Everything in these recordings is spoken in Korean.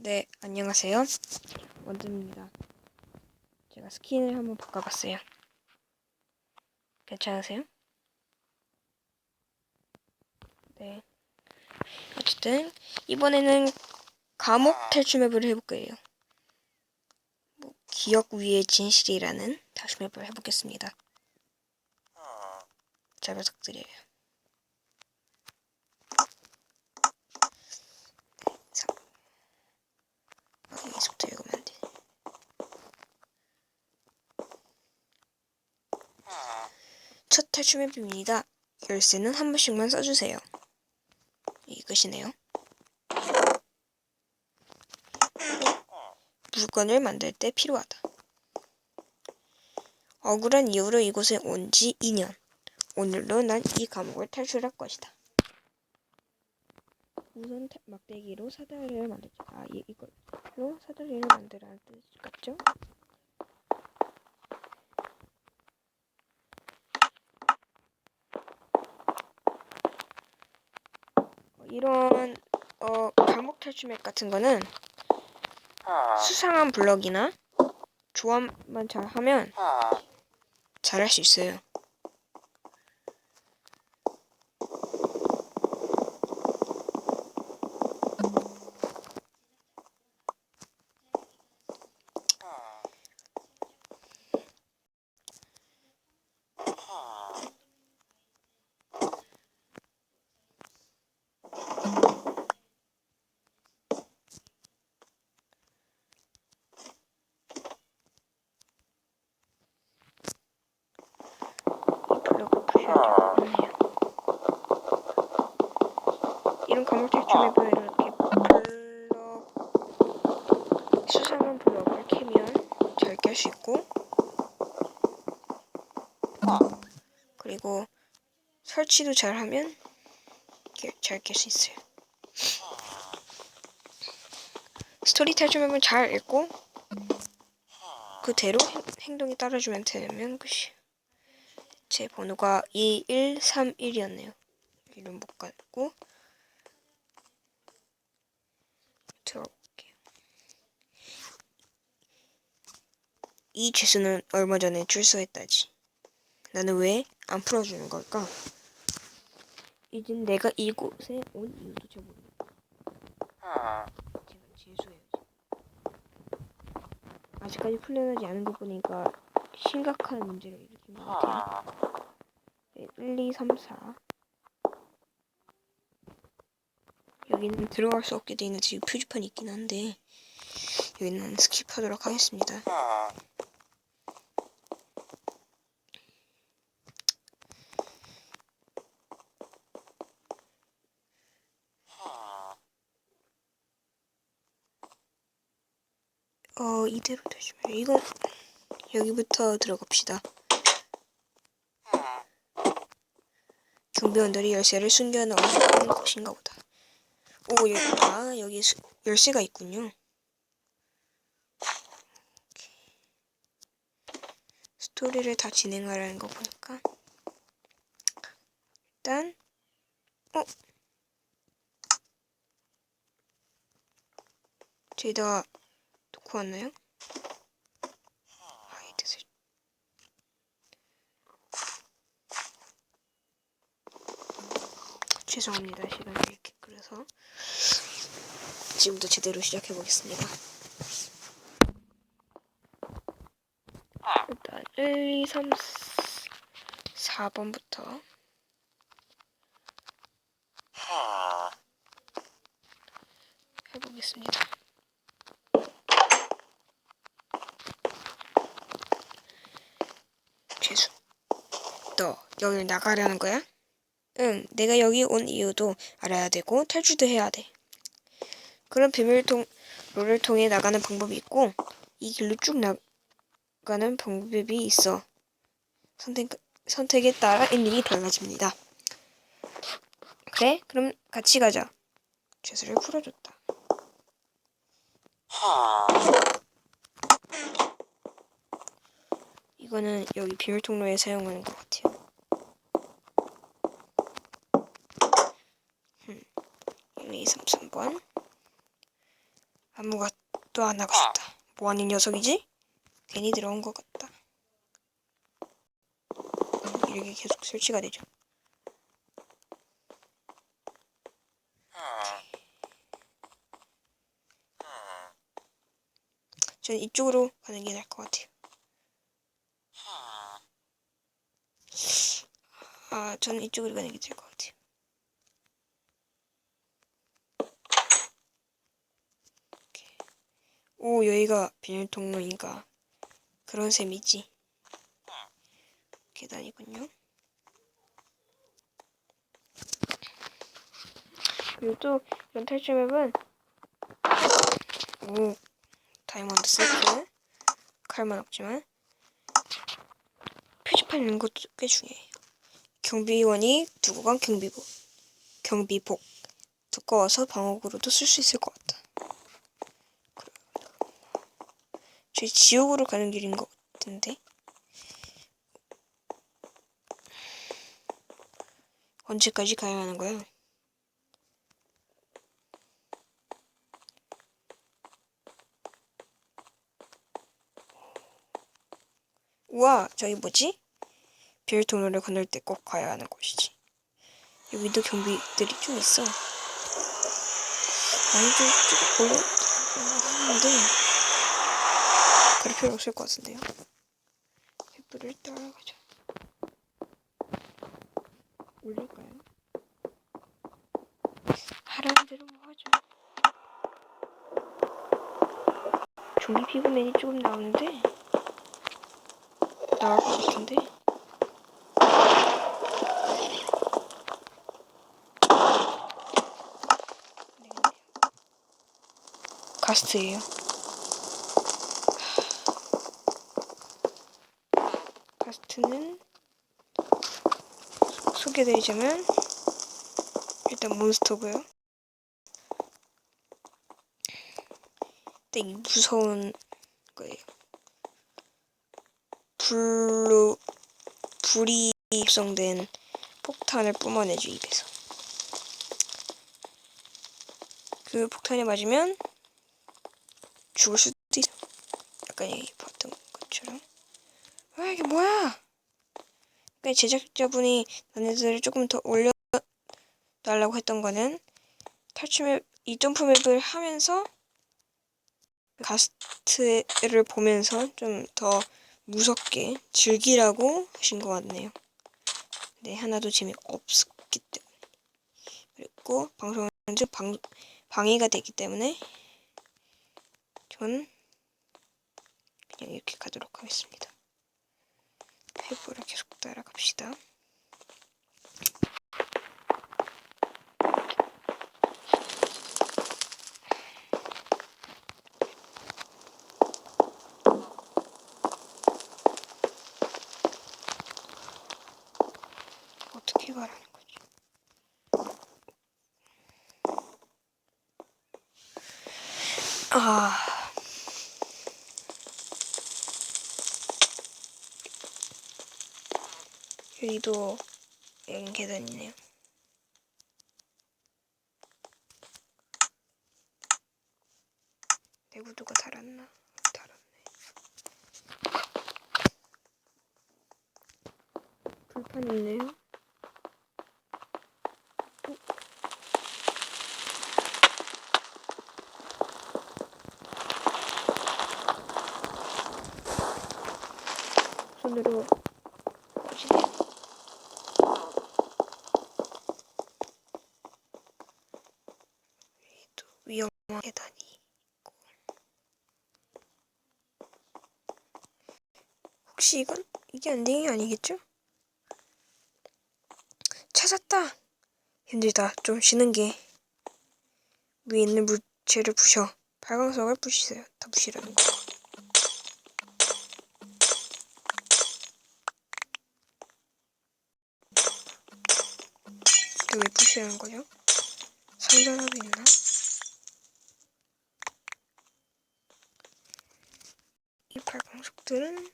네, 안녕하세요. 원드입니다. 제가 스킨을 한번 바꿔봤어요. 괜찮으세요? 네. 어쨌든 이번에는 감옥 탈출 맵을 해볼 거예요. 뭐, 기억 위의 진실이라는 탈출 맵을 해보겠습니다. 잘 부탁드려요. 네, 자. 아, 여기서부터 읽으면 안 돼. 맵입니다. 열쇠는 한 번씩만 써주세요. 이 끝이네요. 물건을 만들 때 필요하다. 억울한 이유로 이곳에 온 지 2년. 오늘로 난 이 감옥을 탈출할 것이다. 우선 태- 막대기로 사다리를 만들자. 아, 이, 이걸로 사다리를 만들어야 뜻 같죠? 이런 어, 감옥 탈출 맵 같은 거는 수상한 블럭이나 조합만 잘 하면 잘 할 수 있어요. 블럭을 부셔야 되네요. 이런 감옥 탈출 맵은 이렇게 블럭 수상한 블럭을 캐면 잘 깰 수 있고 그리고 설치도 잘하면 잘 깰 수 있어요. 스토리 맵은 잘 읽고 그대로 행- 행동에 따라주면 되면 끝이에요. 제 번호가 2131이었네요. 이름 못 갖고 들어볼게요. 이 죄수는 얼마 전에 출소했다지. 나는 왜 안 풀어주는 걸까? 이젠 내가 이곳에 온 이유도 잘 모르겠다. 제가 죄수예요. 아직까지 풀려나지 않은 거 보니까 심각한 문제를 일으킨 것 같아요. 네, 1, 2, 3, 4. 여기는 들어갈 수 없게 돼 있는 지금 표지판이 있긴 한데 여기는 스킵하도록 하겠습니다. 어 이대로 되시면 이거 여기부터 들어갑시다. 경비원들이 열쇠를 숨겨놓은 곳인가 보다. 오, 여기, 아, 여기 수, 열쇠가 있군요. 스토리를 다 진행하라는 거 보니까. 일단, 어? 저희다 왔나요? 아, 이 뜻을. 죄송합니다. 시간이 이렇게 끌어서. 지금부터 제대로 시작해 보겠습니다. 일단 1, 2, 3, 4번부터 해보겠습니다. 죄수. 너 여길 나가려는 거야? 응, 내가 여기 온 이유도 알아야 되고 탈출도 해야 돼. 그런 비밀통로를 통해 나가는 방법이 있고 이 길로 쭉 나가는 방법이 있어. 선택 선택에 따라 엔딩이 달라집니다. 그래? 그럼 같이 가자. 죄수를 풀어줬다. 이거는 여기 비밀 통로에 사용하는 것 같아요. 음, 1, 2, 3, 3번. 안무가 또안 하고 싶다. 뭐하는 녀석이지? 괜히 들어온 것 같다. 이렇게 계속 설치가 되죠. 저는 이쪽으로 가는 게 나을 것 같아요. 아, 저는 이쪽으로 가는 게 나을 것 같아요. 이렇게. 오, 여기가 비밀 통로인가. 그런 셈이지. 계단이군요. 그리고 또 이런 탈출 맵은 오 다이아몬드 세트 칼만 없지만 표지판 있는 것도 꽤 중요해요. 경비원이 두고 간 경비복 경비복 두꺼워서 방어구로도 쓸 수 있을 것 같다. 저희 지옥으로 가는 길인 것 같은데 언제까지 가야 하는 거야? 우와, 저기 뭐지? 별 통로를 건널 때 꼭 가야 하는 곳이지. 여기도 경비들이 좀 있어. 많이 좀, 좀 올려, 하는데, 그럴 필요 없을 것 같은데요. 횃불을 따라가자. 올릴까요? 하라는 대로 뭐 하죠. 종이 피부맨이 조금 나오는데, 나올 것 같은데? 네. 가스트예요. 소- 소개드리자면 일단 몬스터고요. 되게 무서운 거예요. 불로 불이 입성된 폭탄을 뿜어내죠 입에서. 그 폭탄에 맞으면 죽을 수도 있어. 약간 여기 봤던 것처럼. 와 이게 뭐야? 그러니까 제작자분이 너네들을 조금 더 올려 달라고 했던 거는 탈출맵 이 점프맵을 하면서 가스트를 보면서 좀 더 무섭게 즐기라고 하신 것 같네요. 네, 하나도 재미없었기 때문에. 그리고 방송은 방, 방해가 되기 때문에 전 그냥 이렇게 가도록 하겠습니다. 페이퍼를 계속 따라갑시다. 어떻게 가라는 거지? 아. 여기도 여긴 계단이네요. 내 구두가 달았나? 달았네. 불판 있네요. 손으로 보시네요. 또 계단이 있고 혹시 이건 이게 엔딩이 아니겠죠? 찾았다. 힘들다. 좀 쉬는 게 위에 있는 물체를 부셔. 발광석을 부시세요. 다 부시라는 거. 이게 왜 부시라는 거죠? 상전하고 있나? 발광석들은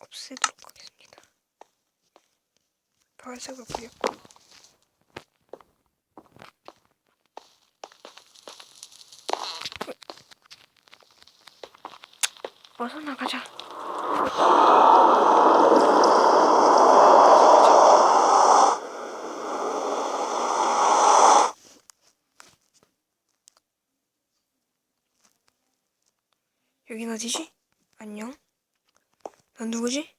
없애도록 하겠습니다. 발색을 뿌렸고 어서 나가자. 어디지? 안녕. 넌 누구지?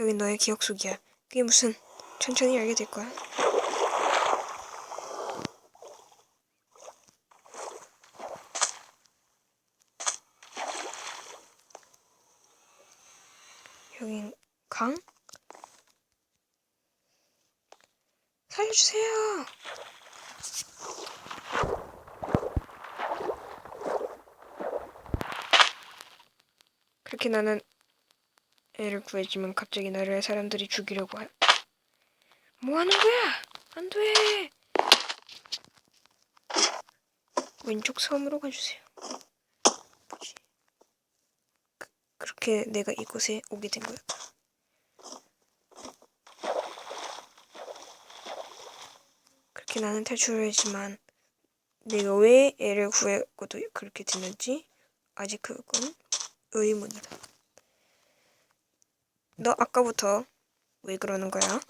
여긴 너의 기억 속이야. 그게 무슨 천천히 알게 될 거야. 여긴 강? 살려주세요. 그렇게 나는 애를 구해주면 갑자기 나를 사람들이 죽이려고 하... 뭐 하는 거야? 안 돼. 왼쪽 섬으로 가주세요. 그, 그렇게 내가 이곳에 오게 된 거야. 그렇게 나는 탈출을 했지만 내가 왜 애를 구했고도 그렇게 됐는지 아직 그건 의문이다. 너 아까부터 왜 그러는 거야?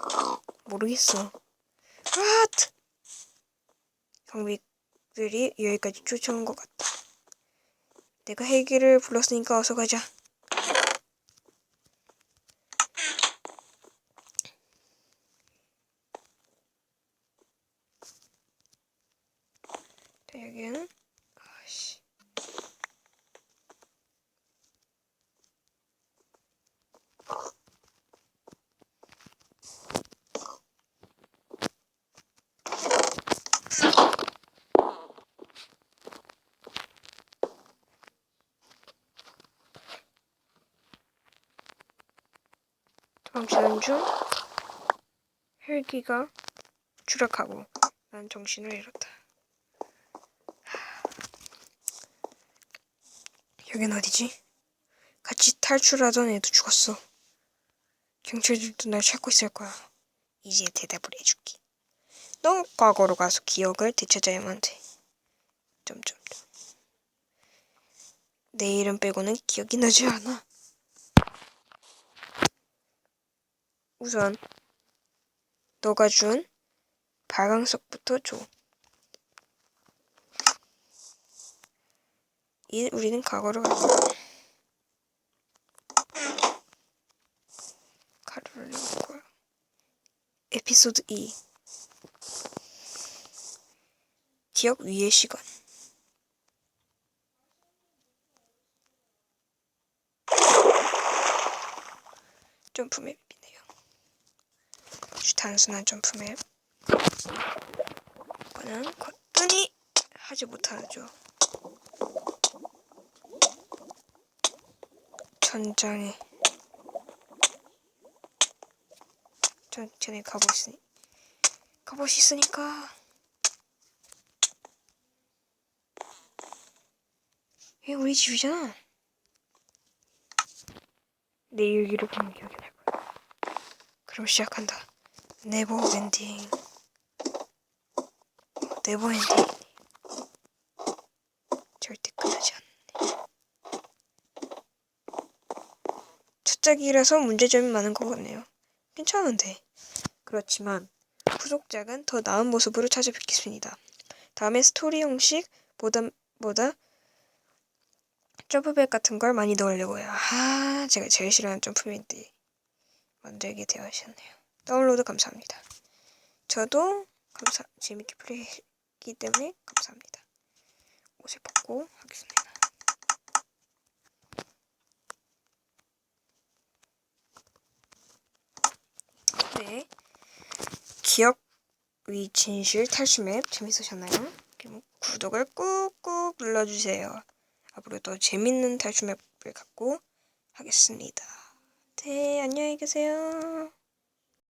모르겠어. What? 경비들이 여기까지 쫓아온 것 같다. 내가 헬기를 불렀으니까 어서 가자. 자, 여기는 아씨. 도망치는 중 헬기가 추락하고 난 정신을 잃었다. 여긴 어디지? 같이 탈출하던 애도 죽었어. 경찰들도 날 찾고 있을 거야. 이제 대답을 해줄게. 넌 과거로 가서 기억을 되찾아야만 돼. 점점점. 내 이름 빼고는 기억이 나지 않아. 우선 너가 준 발광석부터 줘. 이 우리는 과거로 갈 거야. 가루를 넣을 거야. 에피소드 2 기억 위의 시간 점프맵이네요. 아주 단순한 점프맵. 이거는 거뜬히 하지 못하죠. 천천히 가고 있으니 가봇이 있으니까 이게 우리 집이잖아. 내 일기를 기억이 날 거야. 그럼 시작한다. 네버 엔딩. 네버 엔딩. 절대 끝나지 않네. 첫 작이라서 문제점이 많은 것 같네요. 괜찮은데. 그렇지만 후속작은 더 나은 모습으로 찾아뵙겠습니다. 다음에 스토리 형식 보다 보다 점프백 같은 걸 많이 넣으려고요. 아, 제가 제일 싫어하는 점프백들이 만들게 되었네요. 다운로드 감사합니다. 저도 감사 재밌게 플레이했기 때문에 감사합니다. 옷을 벗고 하겠습니다. 네. 기억 위 진실 탈출 맵 재밌으셨나요? 그럼 구독을 꾹꾹 눌러주세요. 앞으로도 재밌는 탈출 맵을 갖고 하겠습니다. 네, 안녕히 계세요.